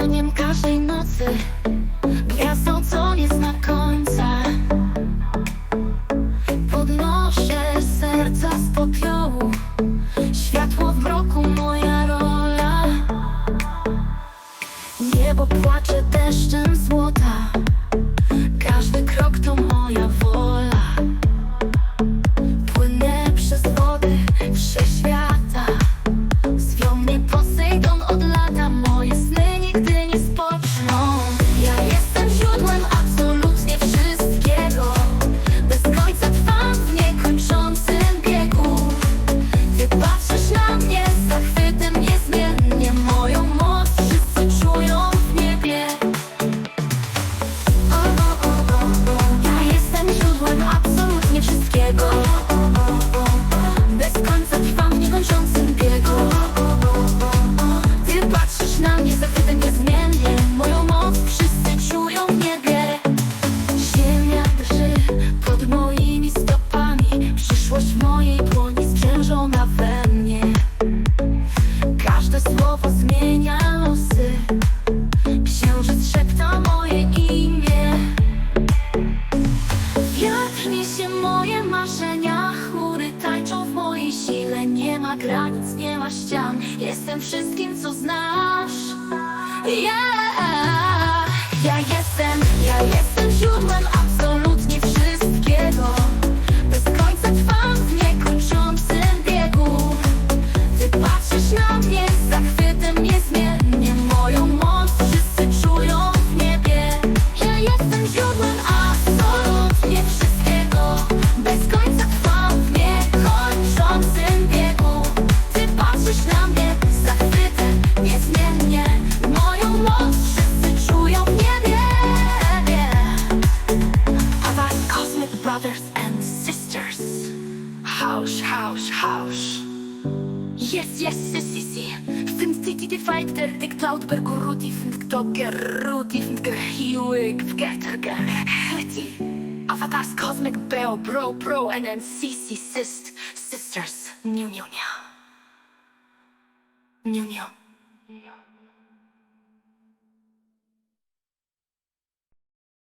ogniem każdej nocy. Różni się moje marzenia Chmury tańczą w mojej sile. Nie ma granic, nie ma ścian. Jestem wszystkim, co znasz. Yeah! house, house. Yes, yes, yes, yes, yes. Sind sie die Defeiter, die Cloud berguruti, sind Dogger, Ruti, sind Gehiwig, Getterger, Hetty. Avatars Cosmic Bell, Bro, Bro, and then CC, Sist, Sisters, New, New, New. New, New.